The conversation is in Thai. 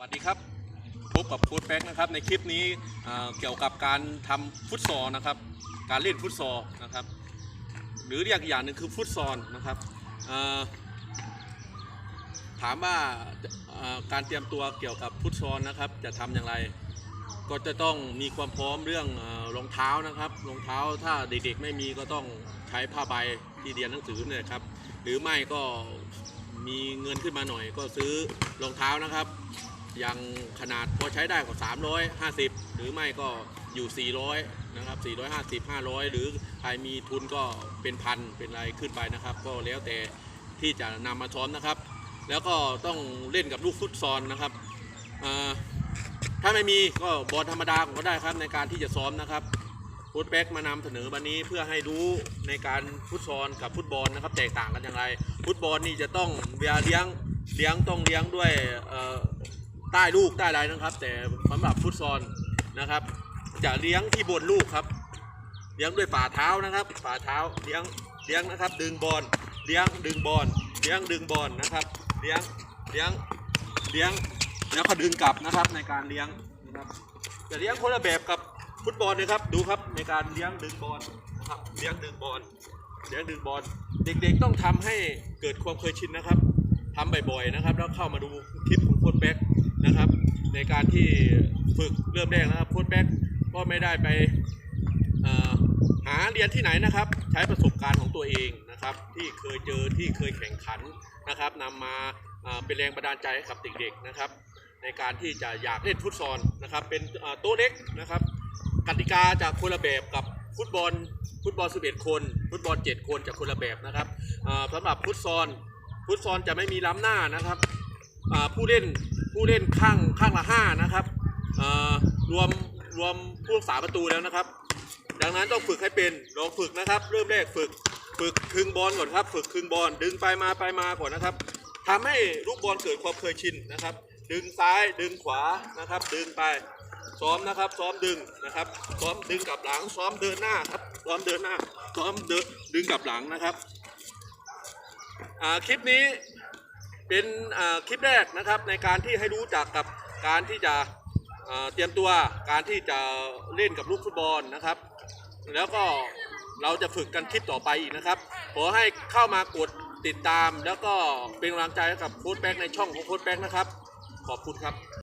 สวัสดีครับ พบกับโค้ดแป๊กนะครับในคลิปนี้เกี่ยวกับการทำฟุตซอลนะครับ การเล่นฟุตซอลนะครับ หรือเรียกอีกอย่างหนึ่งคือฟุตซอลนะครับถามว่าการเตรียมตัวเกี่ยวกับฟุตซอลนะครับ จะทำอย่างไร ก็จะต้องมีความพร้อมเรื่องรองเท้านะครับรองเท้าถ้าเด็กๆไม่มีก็ต้องใช้ผ้าใบที่เรียนหนังสือเนี่ยครับ หรือไม่ก็มีเงินขึ้นมาหน่อยก็ซื้อรองเท้านะครับ ย่างขนาดพอใช้ได้ก็350 หรือไม่ก็อยู่ 400 นะครับ 450 500 หรือใครมีทุนก็เป็นพันเป็นไรขึ้นไปนะครับ ก็แล้วแต่ที่จะนำมาซ้อมนะครับ แล้วก็ต้องเล่นกับลูกฟุตซอลนะครับถ้าไม่มีก็บอลธรรมดาก็ได้ครับในการที่จะซ้อมนะครับฟุตแบ็กมานำเสนอวันนี้เพื่อให้รู้ในการฟุตซอลกับฟุตบอลนะครับ แตกต่างกันอย่างไร ฟุตบอลนี่จะต้องเวลาเลี้ยงเลี้ยงต้องเลี้ยงด้วย ใต้ลูกใต้อะไรนะครับ แต่สำหรับฟุตซอลนะครับ จะเลี้ยงที่บนลูกครับ เลี้ยงด้วยฝ่าเท้านะครับ ฝ่าเท้าเลี้ยงเลี้ยงนะครับ ดึงบอลเลี้ยงดึงบอลเลี้ยงดึงบอลนะครับ เลี้ยงเลี้ยงเลี้ยงแล้วก็ดึงกลับนะครับในการเลี้ยงนะครับจะเลี้ยงคนละแบบกับฟุตบอลเลยครับดูครับในการเลี้ยงดึงบอลนะครับเลี้ยงดึงบอลเลี้ยงดึงบอลเด็กๆต้องทำให้เกิดความเคยชินนะครับทำบ่อยๆนะครับ แล้วเข้ามาดูคลิปของโค้ดแบ็กนะค ในการที่ฝึกเริ่มแรกนะครับโค้ดแบ็กก็ไม่ได้ไปหาเรียนที่ไหนนะครับ ใช้ประสบการณ์ของตัวเองนะครับ ที่เคยเจอที่เคยแข่งขันนะครับนำมาเป็นแรงบันดาลใจให้กับเด็กๆนะครับ ในการที่จะอยากเล่นฟุตซอลนะครับ เป็นโต๊ะเล็กนะครับกติกาจะคนละแบบกับฟุตบอลฟุตบอล 11 คน ฟุตบอล 7 คนจะคนละแบบนะครับสำหรับฟุตซอลฟุตซอลจะไม่มีล้ำหน้านะครับ ผู้เล่นผู้เล่นข้างข้างละห้านะครับรวมรวมผู้รักษาประตูแล้วนะครับ ดังนั้นต้องฝึกให้เป็นลองฝึกนะครับ เริ่มแรกฝึกฝึกคึงบอลก่อนครับ ฝึกคึงบอลดึงไปมาไปมาก่อนนะครับทำให้ลูกบอลเกิดความเคยชินนะครับ ดึงซ้ายดึงขวานะครับ ดึงไปซ้อมนะครับ ซ้อมดึงนะครับ ซ้อมดึงกลับหลัง ซ้อมเดินหน้าครับ ซ้อมเดินหน้า ซ้อมเดินดึงกลับหลังนะครับคลิปนี้ เป็นคลิปแรกนะครับในการที่ให้รู้จักกับการที่จะเตรียมตัวการที่จะเล่นกับลูกฟุตบอลนะครับ แล้วก็เราจะฝึกกันคลิปต่อไปอีกนะครับขอให้เข้ามากดติดตาม แล้วก็เป็นกำลังใจให้กับโค้ดแบ็กในช่องของโค้ดแบ็กนะครับ ขอบคุณครับ